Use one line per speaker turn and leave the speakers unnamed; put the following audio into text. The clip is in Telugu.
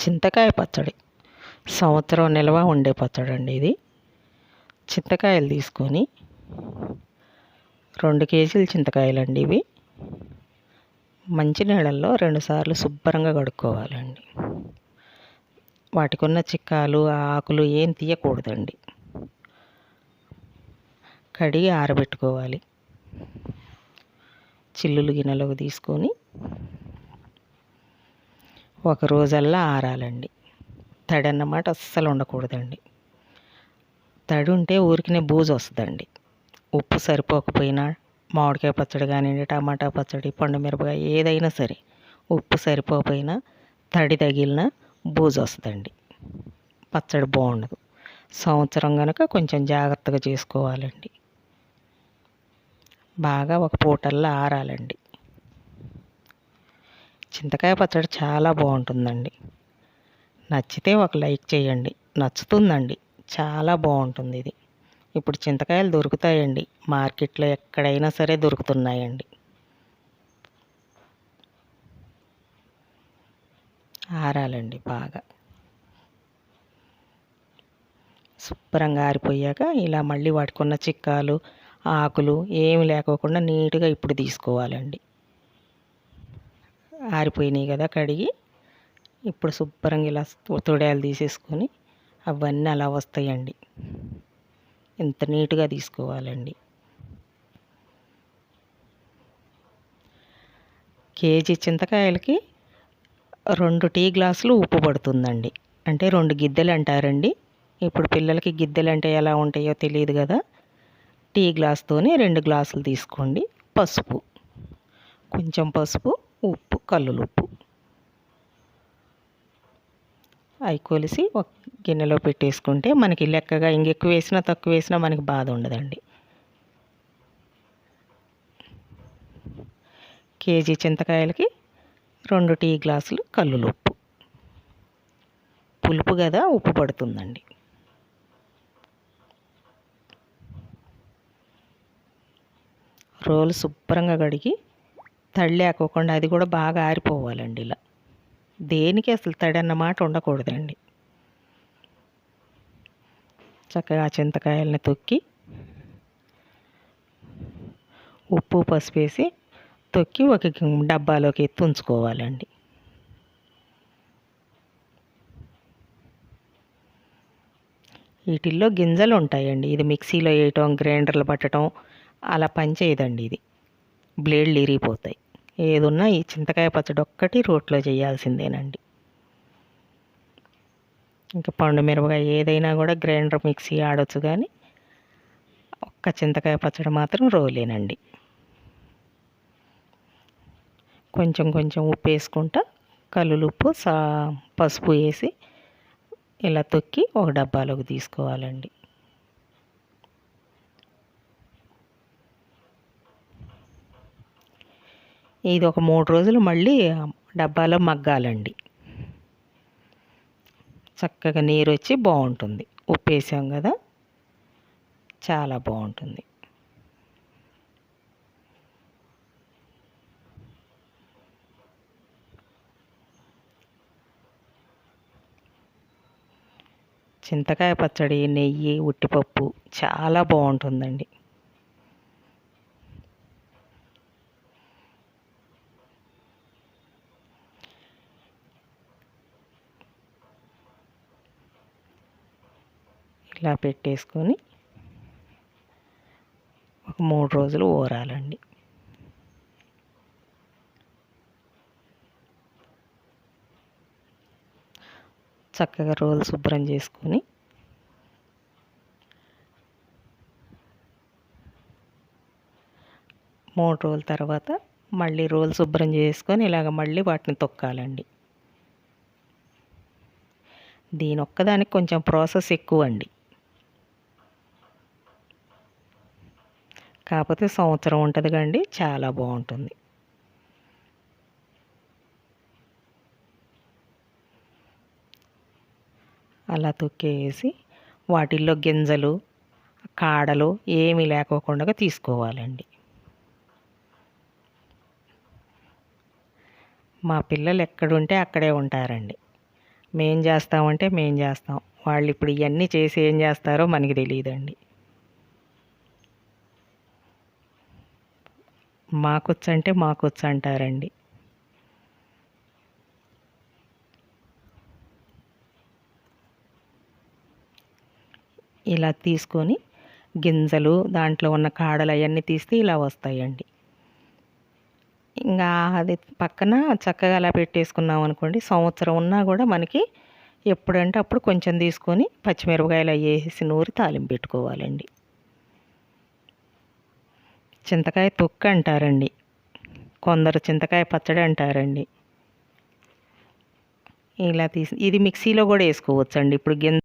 చింతకాయ పచ్చడి. సంవత్సరం నిల్వ ఉండే పచ్చడి అండి ఇది. చింతకాయలు తీసుకొని రెండు కేజీలు చింతకాయలు అండి ఇవి. మంచి నీళ్ళల్లో రెండుసార్లు శుభ్రంగా కడుక్కోవాలండి. వాటికి ఉన్న చిక్కాలు ఆకులు ఏం తీయకూడదండి. కడిగి ఆరబెట్టుకోవాలి. చిల్లులు గిన్నెలోకి తీసుకొని ఒక రోజల్లా ఆరాలండి. తడి అన్నమాట అస్సలు ఉండకూడదండి. తడి ఉంటే ఊరికినే బూజు వస్తుందండి. ఉప్పు సరిపోకపోయినా మామిడికాయ పచ్చడి కానివ్వండి టమాటా పచ్చడి పండు మిరపకాయ ఏదైనా సరే ఉప్పు సరిపోకపోయినా తడి తగిలిన బూజు వస్తుందండి. పచ్చడి బాగుండదు. సంవత్సరం కనుక కొంచెం జాగ్రత్తగా చేసుకోవాలండి. బాగా ఒక పూటల్లో ఆరాలండి. చింతకాయ పచ్చడి చాలా బాగుంటుందండి. నచ్చితే ఒక లైక్ చేయండి. నచ్చుతుందండి. చాలా బాగుంటుంది ఇది. ఇప్పుడు చింతకాయలు దొరుకుతాయండి. మార్కెట్లో ఎక్కడైనా సరే దొరుకుతున్నాయండి. ఆరాలండి బాగా. శుభ్రంగా ఆరిపోయాక ఇలా మళ్ళీ వాటికి ఉన్న చిక్కాలు ఆకులు ఏమి లేకోకుండా నీట్గా ఇప్పుడు తీసుకోవాలండి. ఆరిపోయినాయి కదా కడిగి ఇప్పుడు శుభ్రంగా ఇలా తొడాలు తీసేసుకొని అవన్నీ అలా వస్తాయండి. ఇంత నీట్గా తీసుకోవాలండి. కేజీ చింతకాయలకి రెండు టీ గ్లాసులు ఉప్పు పడుతుందండి. అంటే రెండు గిద్దెలు అంటారండి. ఇప్పుడు పిల్లలకి గిద్దెలు అంటే ఎలా ఉంటాయో తెలియదు కదా. టీ గ్లాస్తోనే రెండు గ్లాసులు తీసుకోండి. పసుపు కొంచెం పసుపు ఉప్పు కల్లులు ఉప్పు అవి కొలిసి ఒక గిన్నెలో పెట్టేసుకుంటే మనకి లెక్కగా ఇంకెక్కువ వేసినా తక్కువ వేసినా మనకి బాధ ఉండదండి. కేజీ చింతకాయలకి రెండు టీ గ్లాసులు కల్లులుప్పు. పులుపు కదా ఉప్పు పడుతుందండి. రోలు శుభ్రంగా కడిగి తడి లేకోకుండా అది కూడా బాగా ఆరిపోవాలండి ఇలా. దేనికి అసలు తడి అన్నమాట ఉండకూడదండి. చక్కగా చింతకాయలని తొక్కి ఉప్పు పసుపు వేసి తొక్కి ఒక డబ్బాలోకి ఎత్తి ఉంచుకోవాలండి వీటిల్లో గింజలు ఉంటాయండి. ఇది మిక్సీలో వేయటం గ్రైండర్లు పట్టడం అలా పని చేయదండి ఇది. బ్లేడ్లు ఇరిగిపోతాయి ఏదున్నా ఈ చింతకాయ పచ్చడి ఒక్కటి రోట్లో చేయాల్సిందేనండి. ఇంకా పండు మిరపకాయ ఏదైనా కూడా గ్రైండర్ మిక్సీ ఆడొచ్చు కానీ ఒక్క చింతకాయ పచ్చడి మాత్రం రోలేనండి. కొంచెం కొంచెం ఉప్పు వేసుకుంటా కల్లులుప్పు సా పసుపు వేసి ఇలా తొక్కి ఒక డబ్బాలోకి తీసుకోవాలండి. ఇది ఒక మూడు రోజులు మళ్ళీ డబ్బాలో మగ్గాలండి. చక్కగా నీరు వచ్చి బాగుంటుంది. ఉప్పు వేసాం కదా? చాలా బాగుంటుంది. చింతకాయ పచ్చడి నెయ్యి ఉట్టిపప్పు చాలా బాగుంటుందండి. ఇలా పెట్టేసుకొని ఒక మూడు రోజులు ఊరాలండి చక్కగా రోజు శుభ్రం చేసుకొని మూడు రోజుల తర్వాత మళ్ళీ రోలు శుభ్రం చేసుకొని ఇలాగ మళ్ళీ వాటిని తొక్కాలండి. దీని ఒక్కదానికి కొంచెం ప్రాసెస్ ఎక్కువ అండి కాకపోతే సంవత్సరం ఉంటుంది కండి చాలా బాగుంటుంది. అలా తొక్కేసి వాటిల్లో గింజలు కాడలు ఏమీ లేకోకుండా తీసుకోవాలండి. మా పిల్లలు ఎక్కడుంటే అక్కడే ఉంటారండి. మేం చేస్తామంటే మేం చేస్తాం. వాళ్ళు ఇప్పుడు ఇవన్నీ చేసి ఏం చేస్తారో మనకి తెలియదండి. మాకొచ్చు అంటే మాకొచ్చు అంటారండి ఇలా తీసుకొని గింజలు దాంట్లో ఉన్న కాడలు అవన్నీ తీస్తే ఇలా వస్తాయండి. ఇంకా అది పక్కన చక్కగా అలా పెట్టేసుకున్నాం అనుకోండి సంవత్సరం ఉన్నా కూడా మనకి ఎప్పుడంటే అప్పుడు కొంచెం తీసుకొని పచ్చిమిరపకాయలు అవి వేసి నూరి తాలింపు పెట్టుకోవాలండి. చింతకాయ తొక్కు అంటారండి. కొందరు చింతకాయ పచ్చడి అంటారండి. ఇలా తీసి ఇది మిక్సీలో కూడా వేసుకోవచ్చండి. ఇప్పుడు గింజ